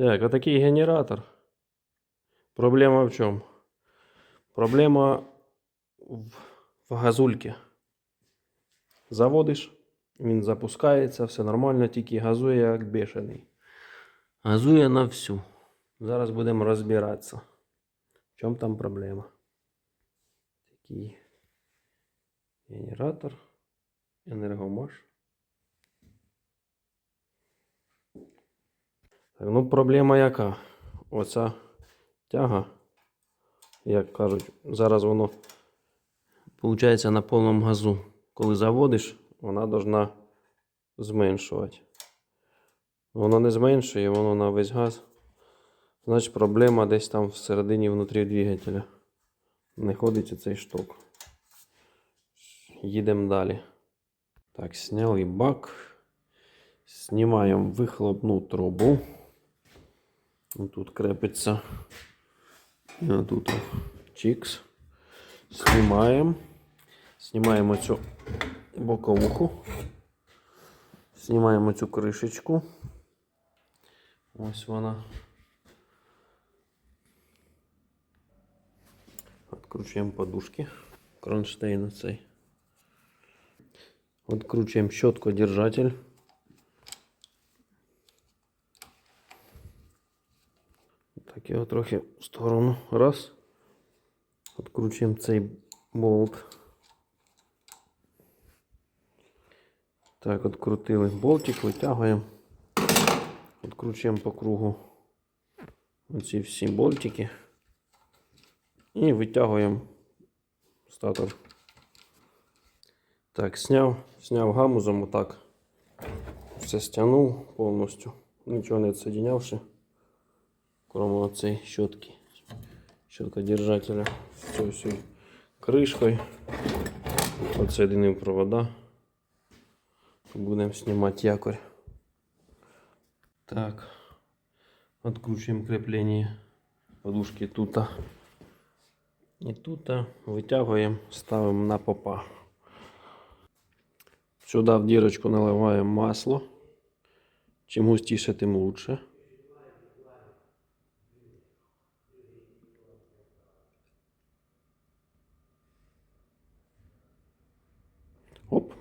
Так, отакий генератор. Проблема в чому? Проблема в, в газульці. Заводиш, він запускається, все нормально, тільки газує як бешений. Газує на всю. Зараз будемо розбиратися. В чому там проблема? Такий генератор, енергомаш. Так, ну проблема яка? Оця тяга, як кажуть, зараз воно виходить на повному газу. Коли заводиш, вона должна зменшувати. Воно не зменшує, воно на весь газ. Значить, проблема десь там всередині внутрі двигателя. Не ходить цей шток. Їдемо далі. Так, сняли бак. Знімаємо вихлопну трубу. Тут крепиться. І тут чікс. Знімаємо. Знімаємо цю боковуху. Знімаємо цю кришечку. Ось вона. Откручуємо подушки. Кронштейн цей. Откручуємо щоткодержатель. Так його трохи в сторону. Раз. Откручуємо цей болт. Так, открутили болтик, витягуємо. Откручуємо по кругу оці всі болтики. І витягуємо статор. Так, сняв, сняв гамузом отак. Все стягнув повністю. Нічого не відсоединявши. Кроме оцей щотки. Щотка держателя. З цією кришкою. Подсоединив провода. Будемо знімати якорь. Так. Откручуємо креплення подушки тут. І тут витягуємо, ставимо на попа. Сюди в дірочку наливаємо масло. Чим густіше, тим лучше.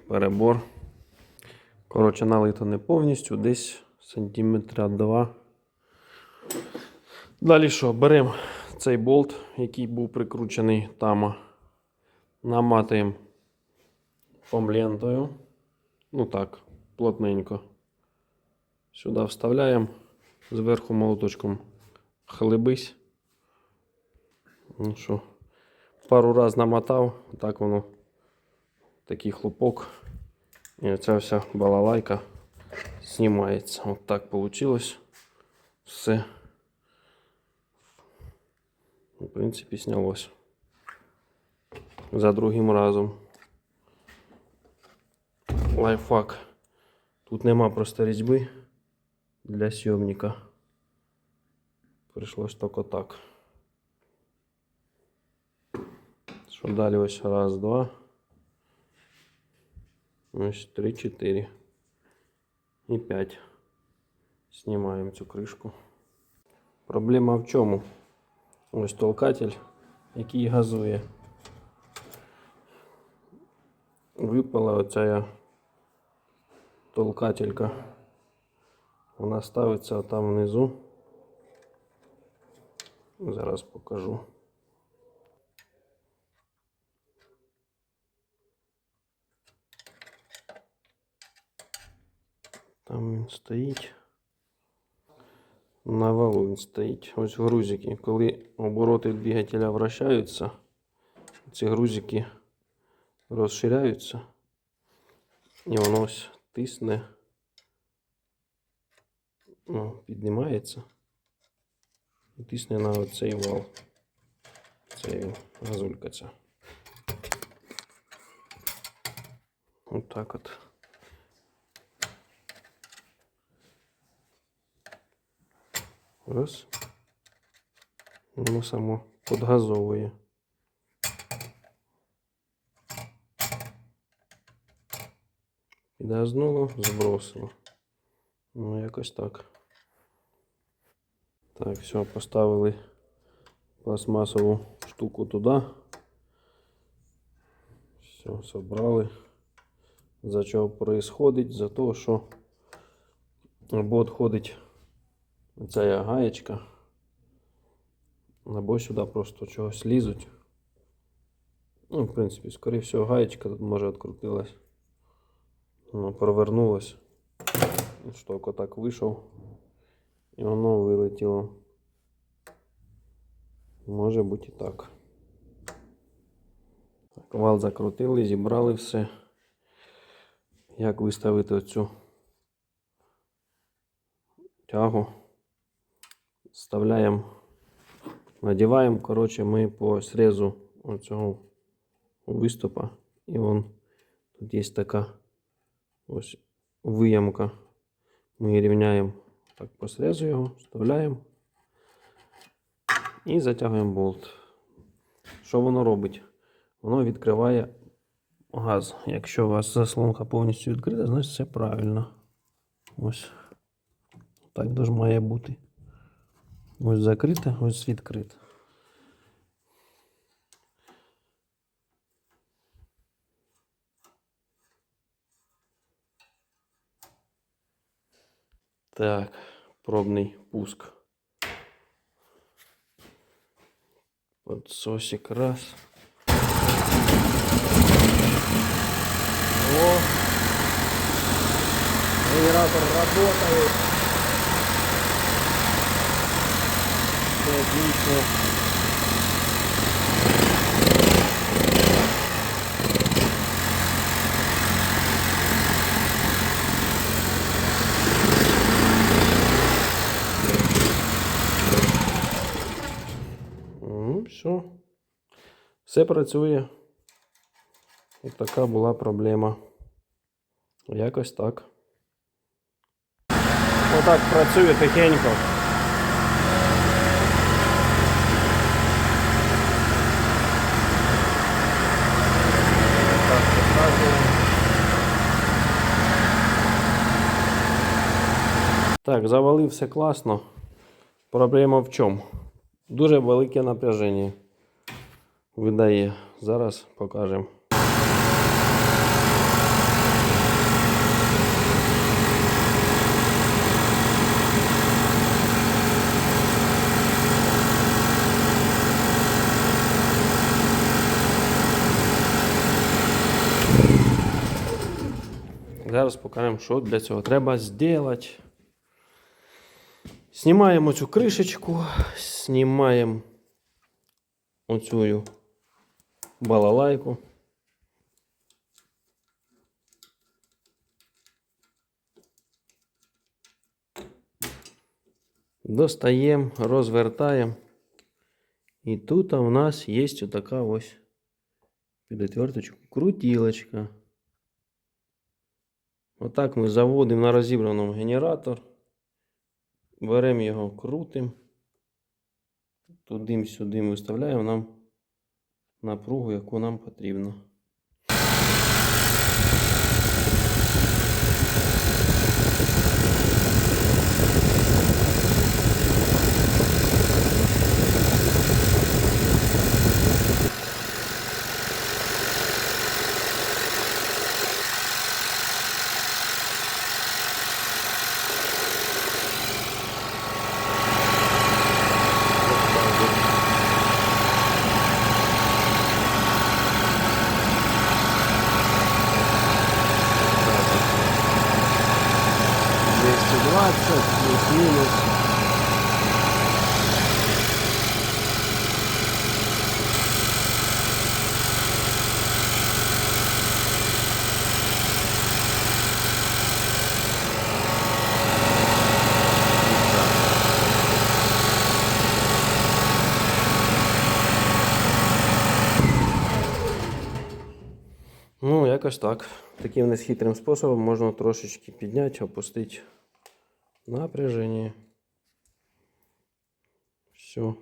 Перебор. Коротше, налито не повністю, десь сантиметра два. Далі що? Беремо цей болт, який був прикручений там, наматуємо фомлентою. Ну так, плотненько. Сюди вставляємо, зверху молоточком хлебись. Ну що, пару раз намотав, так воно такий хлопок. І оця вся балалайка знімається. От так вийшло. Все. В принципі, снялось. За другим разом. Лайфхак. Тут нема просто різьби для сйомника. Прийшлось тільки так. Що далі ось раз, два. Ось три, чотири. І п'ять. Знімаємо цю кришку. Проблема в чому? Ось толкатель, який газує. Випала оця толкателька. Вона ставиться там внизу. Зараз покажу. Там він стоїть. На валу він стоїть. Ось грузики. Коли обороти двигателя вращаються, ці грузики розширяються. І воно ось тисне. Ну, піднімається. І тисне на оцей вал. Цей газулька ця. Отак от. Раз. Воно само подгазовує. Підгазнуло, збросило. Ну, якось так. Так, все, поставили пластмасову штуку туди. Все, собрали. За чого происходить? За того, що або відходить ця гаєчка, або сюди просто чогось лізуть. Ну, в принципі, скоріше всього, гаєчка тут може відкрутилась. Воно провернулось. Шток отак вийшов. І воно вилетіло. Може бути і так. Так, Вал закрутили, зібрали все. Як виставити оцю тягу? Вставляємо, надіваємо, коротше, ми по срезу оцього виступа. І вон тут є така ось виямка. Ми рівняємо так по срезу його, вставляємо і затягуємо болт. Що воно робить? Воно відкриває газ. Якщо у вас заслонка повністю відкрита, значить все правильно. Ось так має бути. Ось закрите, ось відкрите. Так, пробний пуск. Подсосик раз. О! Генератор работает. Ну, все. Все працює. Ось така була проблема. Якось так. Отак працює тихенько. Так, показуємо. Так, завалив все класно. Проблема в чому? Дуже велике напряження видає. Зараз покажемо. Зараз покажемо, що для цього треба зробити. Знімаємо цю кришечку, знімаємо оцю балалайку. Достаємо, розвертаємо. І тут у нас є така ось під отверточку крутілочка. Отак ми заводимо на розібраному генератор. Беремо його, крутим, Туди-сюди виставляємо нам напругу, яку нам потрібно. Плюс-минус. Ну, якось так. Таким несхитрим способом можна трошечки підняти, опустити напряжение. Все.